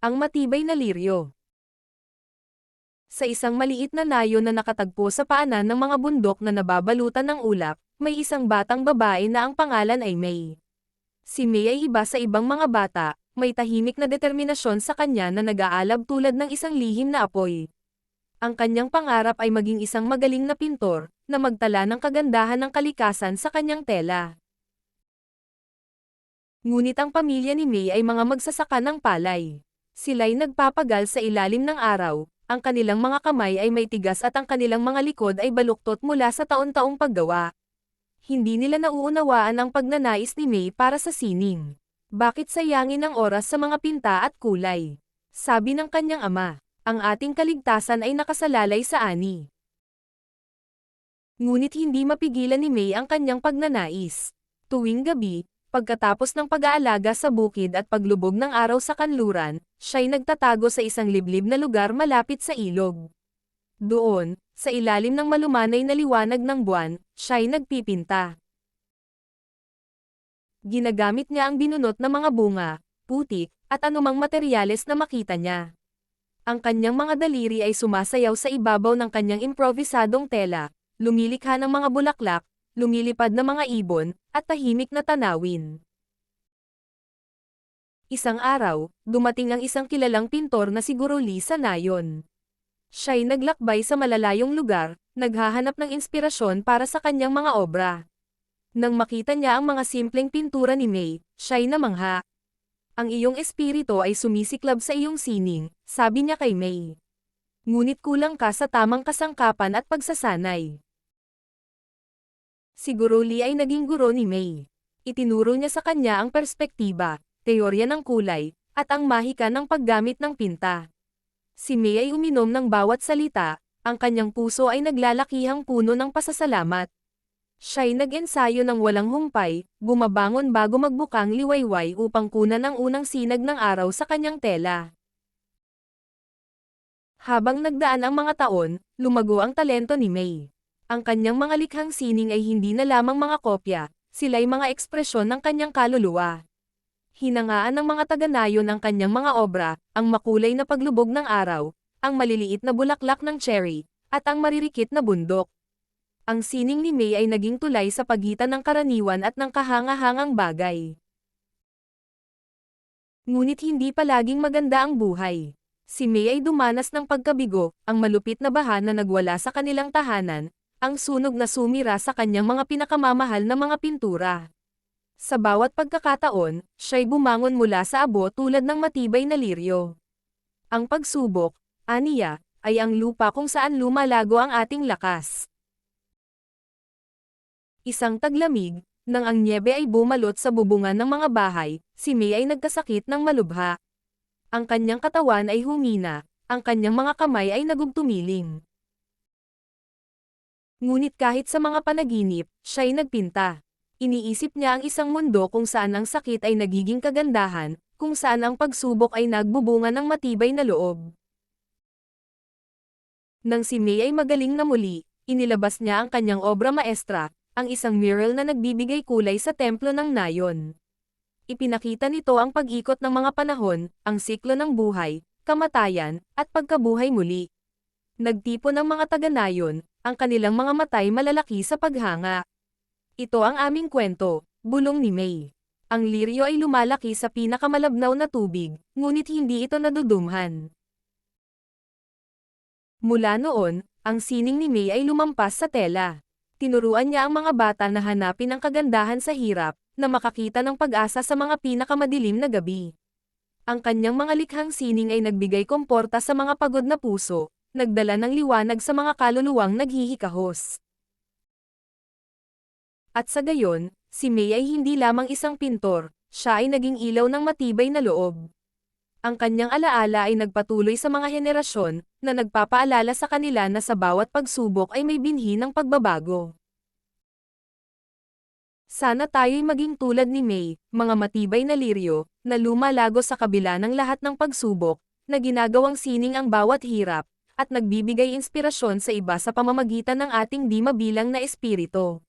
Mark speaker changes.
Speaker 1: ang matibay na liryo. Sa isang maliit na nayo na nakatagpo sa paanan ng mga bundok na nababalutan ng ulap, may isang batang babae na ang pangalan ay May. Si May ay iba sa ibang mga bata, may tahimik na determinasyon sa kanya na nag-aalab tulad ng isang lihim na apoy. Ang kanyang pangarap ay maging isang magaling na pintor, na magtala ng kagandahan ng kalikasan sa kanyang tela. Ngunit ang pamilya ni May ay mga magsasaka ng palay. Sila'y nagpapagal sa ilalim ng araw, ang kanilang mga kamay ay may tigas at ang kanilang mga likod ay baluktot mula sa taon-taong paggawa. Hindi nila nauunawaan ang pagnanais ni May para sa sining. Bakit sayangin ang oras sa mga pinta at kulay? Sabi ng kanyang ama, ang ating kaligtasan ay nakasalalay sa ani. Ngunit hindi mapigilan ni May ang kanyang pagnanais. Tuwing gabi, Pagkatapos ng pag-aalaga sa bukid at paglubog ng araw sa kanluran, siya'y nagtatago sa isang liblib na lugar malapit sa ilog. Doon, sa ilalim ng malumanay na liwanag ng buwan, siya'y nagpipinta. Ginagamit niya ang binunot na mga bunga, putik, at anumang materyales na makita niya. Ang kanyang mga daliri ay sumasayaw sa ibabaw ng kanyang improvisadong tela, lumilikha ng mga bulaklak, lumilipad na mga ibon, at tahimik na tanawin. Isang araw, dumating ang isang kilalang pintor na si Guru Lee sa nayon. Siya'y naglakbay sa malalayong lugar, naghahanap ng inspirasyon para sa kanyang mga obra. Nang makita niya ang mga simpleng pintura ni May, siya'y namangha. Ang iyong espiritu ay sumisiklab sa iyong sining, sabi niya kay May. Ngunit kulang ka sa tamang kasangkapan at pagsasanay. Si Guru Lee ay naging guro ni May. Itinuro niya sa kanya ang perspektiba, teorya ng kulay, at ang mahika ng paggamit ng pinta. Si May ay uminom ng bawat salita, ang kanyang puso ay naglalakihang puno ng pasasalamat. Siya'y nag-ensayo ng walang humpay, bumabangon bago magbukang liwayway upang kunan ang unang sinag ng araw sa kanyang tela. Habang nagdaan ang mga taon, lumago ang talento ni May. Ang kanyang mga likhang sining ay hindi na lamang mga kopya, sila'y mga ekspresyon ng kanyang kaluluwa. Hinangaan ng mga taga-nayon ang kanyang mga obra, ang makulay na paglubog ng araw, ang maliliit na bulaklak ng cherry, at ang maririkit na bundok. Ang sining ni May ay naging tulay sa pagitan ng karaniwan at ng kahanga-hangang bagay. Ngunit hindi palaging maganda ang buhay. Si May ay dumanas ng pagkabigo, ang malupit na baha na nagwala sa kanilang tahanan, ang sunog na sumira sa kanyang mga pinakamamahal na mga pintura. Sa bawat pagkakataon, siya'y bumangon mula sa abo tulad ng matibay na liryo. Ang pagsubok, aniya, ay ang lupa kung saan lumalago ang ating lakas. Isang taglamig, nang ang niebe ay bumalot sa bubungan ng mga bahay, si May ay nagkasakit ng malubha. Ang kanyang katawan ay humina, ang kanyang mga kamay ay nagugtumiling. Ngunit kahit sa mga panaginip, siya'y nagpinta. Iniisip niya ang isang mundo kung saan ang sakit ay nagiging kagandahan, kung saan ang pagsubok ay nagbubunga ng matibay na loob. Nang si May ay magaling na muli, inilabas niya ang kanyang obra maestra, ang isang mural na nagbibigay kulay sa templo ng nayon. Ipinakita nito ang pag-ikot ng mga panahon, ang siklo ng buhay, kamatayan, at pagkabuhay muli. Nagtipo ng mga taga-nayon, ang kanilang mga matay malalaki sa paghanga. Ito ang aming kwento, bulong ni May. Ang liryo ay lumalaki sa pinakamalabnaw na tubig, ngunit hindi ito nadudumhan. Mula noon, ang sining ni May ay lumampas sa tela. Tinuruan niya ang mga bata na hanapin ang kagandahan sa hirap, na makakita ng pag-asa sa mga pinakamadilim na gabi. Ang kanyang mga likhang sining ay nagbigay komporta sa mga pagod na puso, nagdala ng liwanag sa mga kaluluwang naghihikahos. At sa gayon, si May ay hindi lamang isang pintor, siya ay naging ilaw ng matibay na loob. Ang kanyang alaala ay nagpatuloy sa mga henerasyon, na nagpapaalala sa kanila na sa bawat pagsubok ay may binhi ng pagbabago. Sana tayo'y maging tulad ni May, mga matibay na liryo, na lumalago sa kabila ng lahat ng pagsubok, na ginagawang sining ang bawat hirap, at nagbibigay inspirasyon sa iba sa pamamagitan ng ating di mabilang na espiritu.